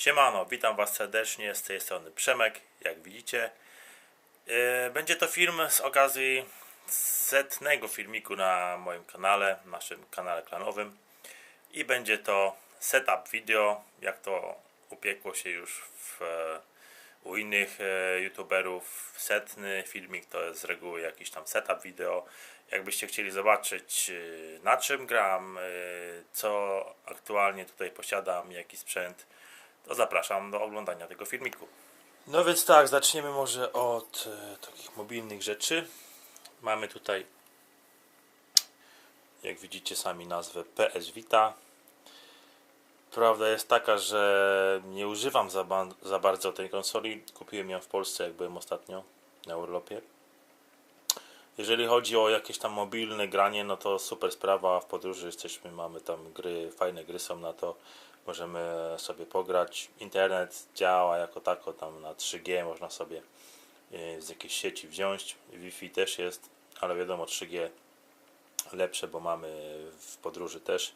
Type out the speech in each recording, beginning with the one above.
Siemano, witam Was serdecznie, z tej strony Przemek, jak widzicie. Yy, Będzie to film z okazji setnego filmiku na moim kanale, naszym kanale klanowym. I będzie to setup video, jak to upiekło się już w, e, u innych e, youtuberów. Setny filmik to jest z reguły jakiś tam setup video. Jakbyście chcieli zobaczyć e, na czym gram, e, co aktualnie tutaj posiadam, jaki sprzęt, to zapraszam do oglądania tego filmiku. No więc tak, zaczniemy może od e, takich mobilnych rzeczy. Mamy tutaj, jak widzicie sami nazwę PS Vita. Prawda jest taka, że nie używam za, ba- za bardzo tej konsoli. Kupiłem ją w Polsce, jak byłem ostatnio na urlopie. Jeżeli chodzi o jakieś tam mobilne granie, no to super sprawa. W podróży jesteśmy, mamy tam gry, fajne gry są na to. Możemy sobie pograć. Internet działa jako tako, tam na 3G można sobie e, z jakiejś sieci wziąć. Wi-Fi też jest, ale wiadomo 3G lepsze, bo mamy w podróży też.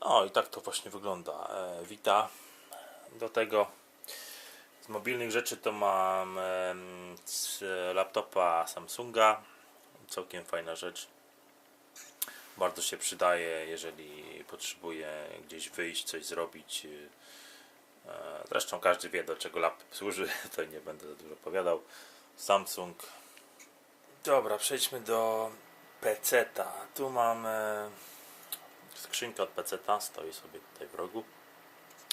No i tak to właśnie wygląda. E, Wita. Do tego z mobilnych rzeczy to mam z laptopa Samsunga. Całkiem fajna rzecz. Bardzo się przydaje, jeżeli potrzebuję gdzieś wyjść, coś zrobić. E, Zresztą każdy wie, do czego laptop służy, to nie będę za dużo opowiadał. Samsung. Dobra, przejdźmy do PC-ta. Tu mam e, skrzynkę od PC-ta, stoi sobie tutaj w rogu.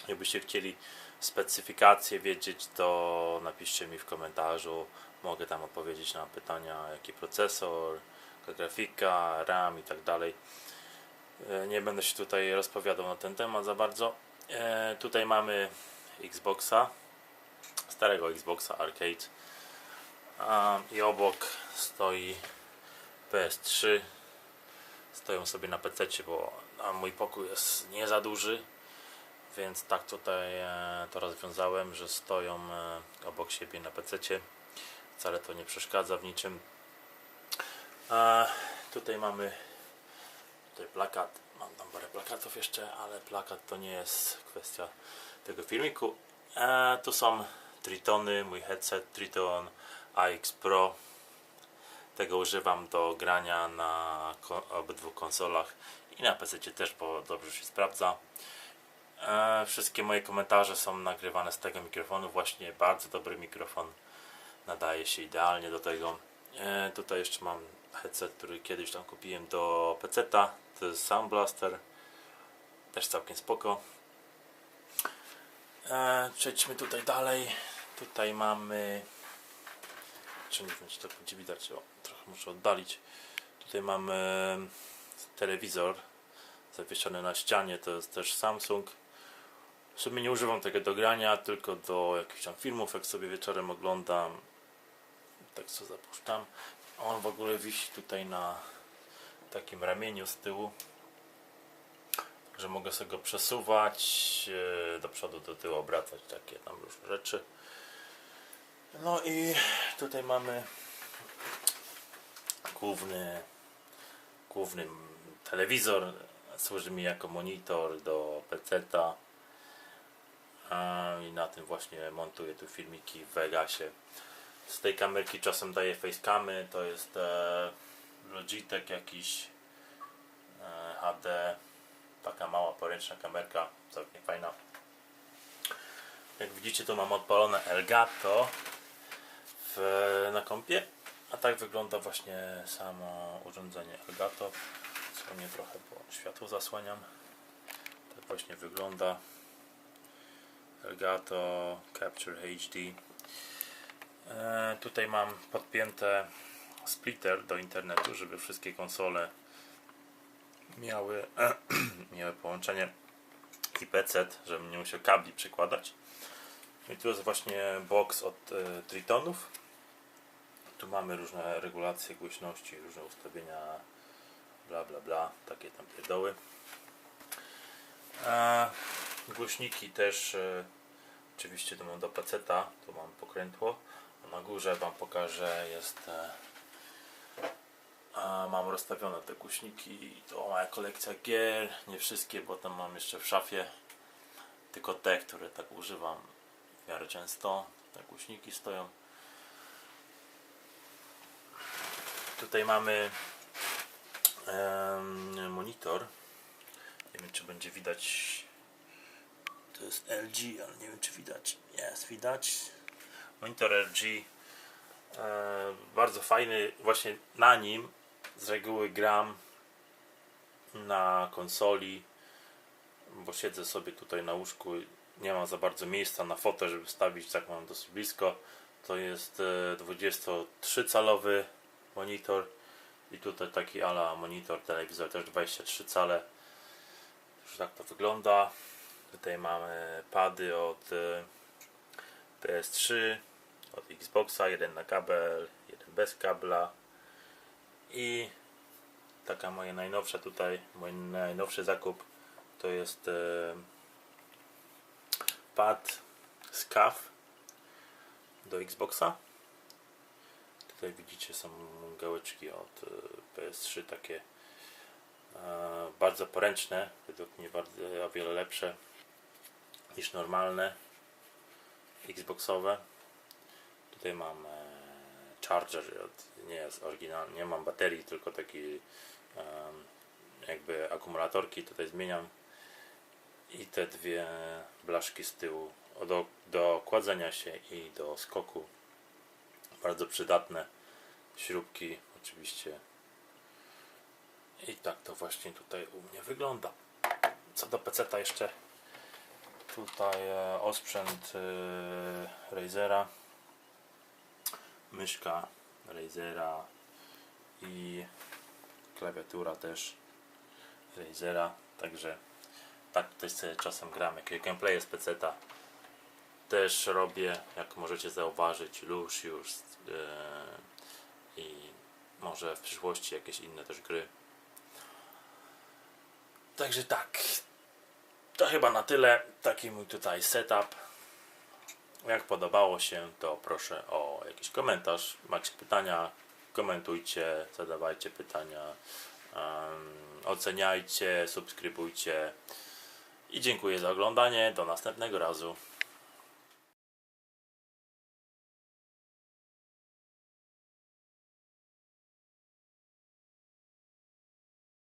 Jakbyście chcieli specyfikacje wiedzieć, to napiszcie mi w komentarzu. Mogę tam odpowiedzieć na pytania, jaki procesor, grafika, RAM i tak dalej. E, Nie będę się tutaj rozpowiadał na ten temat za bardzo. E, Tutaj mamy Xboxa, starego Xboxa Arcade. I obok stoi PS3. Stoją sobie na PC, bo mój pokój jest nie za duży. Więc tak tutaj e, to rozwiązałem, że stoją obok siebie na PC. Wcale to nie przeszkadza w niczym. Tutaj mamy tutaj plakat. Mam tam parę plakatów jeszcze, ale plakat to nie jest kwestia tego filmiku. E, tu są Tritony, mój headset Triton AX Pro. Tego używam do grania na obydwu konsolach i na PC też, bo dobrze się sprawdza. E, wszystkie moje komentarze są nagrywane z tego mikrofonu. Właśnie bardzo dobry mikrofon. Nadaje się idealnie do tego. E, tutaj jeszcze mam headset, który kiedyś tam kupiłem do PC-ta. To jest Sound Blaster. Też całkiem spoko. E, przejdźmy tutaj dalej. Tutaj mamy. Czy nie wiem, czy to będzie widać? O, trochę muszę oddalić. Tutaj mamy telewizor zawieszony na ścianie. To jest też Samsung. W sumie nie używam tego do grania, tylko do jakichś tam filmów, jak sobie wieczorem oglądam. Tak co zapuszczam. On w ogóle wisi tutaj na takim ramieniu z tyłu. Że mogę sobie go przesuwać e, do przodu, do tyłu, obracać takie tam różne rzeczy. No i tutaj mamy główny, główny telewizor. Służy mi jako monitor do PC-ta. I na tym właśnie montuję tu filmiki w Vegasie. Z tej kamerki czasem daję facecamy. To jest e, Logitech jakiś e, HD. Taka mała poręczna kamerka, całkiem fajna. Jak widzicie, tu mam odpalone Elgato w, na kompie. A tak wygląda właśnie samo urządzenie Elgato. Słonię trochę, bo światło zasłaniam. Tak właśnie wygląda. Elgato Capture HD. E, tutaj mam podpięte splitter do internetu, żeby wszystkie konsole miały, miały połączenie i PC, żebym nie musiał kabli przykładać. I tu jest właśnie box od e, Tritonów. Tu mamy różne regulacje głośności, różne ustawienia, bla bla bla, takie tam pierdoły. E, głośniki też e, oczywiście to mam do peceta, tu mam pokrętło. Na górze wam pokażę jest e, a mam rozstawione te głośniki. To moja kolekcja gier, nie wszystkie, bo tam mam jeszcze w szafie tylko te, które tak używam w miarę często. Te głośniki stoją. Tutaj mamy monitor. Nie wiem, czy będzie widać. To jest LG, ale nie wiem, czy widać. Jest, widać. Monitor LG. E, bardzo fajny. Właśnie na nim z reguły gram na konsoli, bo siedzę sobie tutaj na łóżku. Nie mam za bardzo miejsca na fotel, żeby stawić, tak mam dosyć blisko. To jest e, 23-calowy monitor i tutaj taki ala monitor, telewizor też 23 cale. Już tak to wygląda. Tutaj mamy pady od e, PS3, od Xboxa, jeden na kabel, jeden bez kabla i taka moja najnowsza tutaj, mój najnowszy zakup to jest e, pad SCAF do Xboxa. Tutaj widzicie są gałeczki od e, PS3 takie e, bardzo poręczne, według mnie bardzo o wiele lepsze niż normalne Xboxowe. Tutaj mam e, charger, nie jest oryginalny, nie mam baterii, tylko taki jakby akumulatorki tutaj zmieniam. I te dwie blaszki z tyłu. Do, do kładzenia się i do skoku. Bardzo przydatne śrubki oczywiście. I tak to właśnie tutaj u mnie wygląda. Co do PC jeszcze tutaj e, osprzęt e, Razera. Myszka Razera i klawiatura też Razera. Także tak tutaj sobie czasem gram jakieś gameplay z PC-ta też robię jak możecie zauważyć już już yy, i może w przyszłości jakieś inne też gry. Także tak to chyba na tyle taki mój tutaj setup jak podobało się, to proszę o jakiś komentarz. Macie pytania, komentujcie, zadawajcie pytania, em, oceniajcie, subskrybujcie. I dziękuję za oglądanie. Do następnego razu.